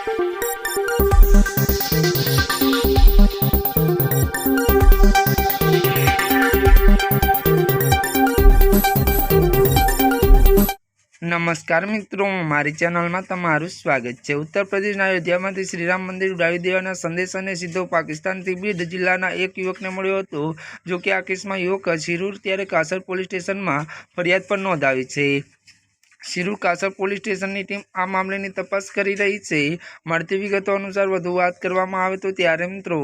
નમસ્કાર મિત્રો, મારી ચેનલમાં તમારું સ્વાગત છે. ઉત્તર પ્રદેશના અયોધ્યામાંથી શ્રીરામ મંદિર ઉડાવી દેવાના સંદેશાને સીધો પાકિસ્તાનથી બીડ જિલ્લાના એક યુવકને મળ્યો હતો, જો કે આ કેસમાં યુવક શિરૂર ત્યારે કાસર પોલીસ સ્ટેશનમાં ફરિયાદ પણ નોંધાવી છે. શિરૂર કાસર પોલીસ સ્ટેશનની ટીમ આ મામલેની તપાસ કરી રહી છે. મળતી વિગતો અનુસાર વધુ વાત કરવામાં આવે તો ત્યારે મિત્રો,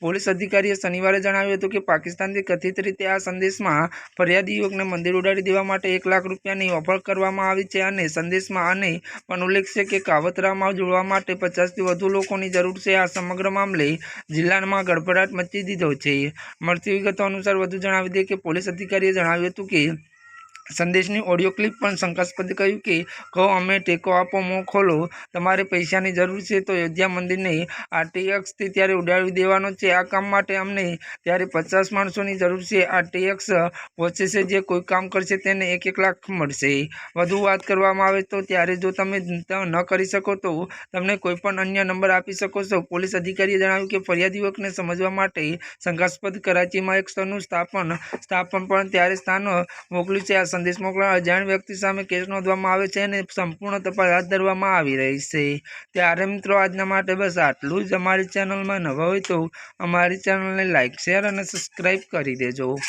પોલીસ અધિકારીએ શનિવારે જણાવ્યું હતું કે પાકિસ્તાનથી કથિત રીતે આ સંદેશમાં ફરિયાદી યુવકને મંદિર ઉડાડી દેવા માટે એક લાખ રૂપિયાની ઓફર કરવામાં આવી છે અને સંદેશમાં આને પણ ઉલ્લેખ છે કે કાવતરામાં જોડવા માટે પચાસથી વધુ લોકોની જરૂર છે. આ સમગ્ર મામલે જિલ્લામાં ગડબડાટ મચી દીધો છે. મળતી વિગતો અનુસાર વધુ જણાવી દે કે પોલીસ અધિકારીએ જણાવ્યું હતું કે સંદેશની ઓડિયો ક્લિપ પણ શંકાસ્પદ કહ્યું કે, કહો, અમે ટેકો આપો, મો ખોલો. તમારે પૈસાની જરૂર છે તો અયોધ્યા મંદિરને આરટીએક્સથી ત્યારે ઉડાવી દેવાનો છે. આ કામ માટે અમને ત્યારે પચાસ માણસોની જરૂર છે. આરટીએક્સ પહોંચે છે જે કોઈ કામ કરશે તેને એક એક લાખ મળશે. વધુ વાત કરવામાં આવે તો ત્યારે જો તમે ન કરી શકો તો તમને કોઈ પણ અન્ય નંબર આપી શકો છો. પોલીસ અધિકારીએ જણાવ્યું કે, ફરિયાદ યુવકને સમજવા માટે શંકાસ્પદ કરાચીમાં એક સ્થળનું સ્થાપન સ્થાપન પણ ત્યારે સ્થાન મોકલ્યું છે. આ સંદેશ મોકલનાર અજાણ વ્યક્તિ સામે કેસ નોંધવામાં આવે છે અને સંપૂર્ણ તપાસ હાથ ધરવામાં આવી રહી છે. ત્યારે મિત્રો, આજના માટે બસ આટલું જ. અમારી ચેનલમાં નવા હોય તો અમારી ચેનલને લાઇક શેર અને સબસ્ક્રાઈબ કરી દેજો.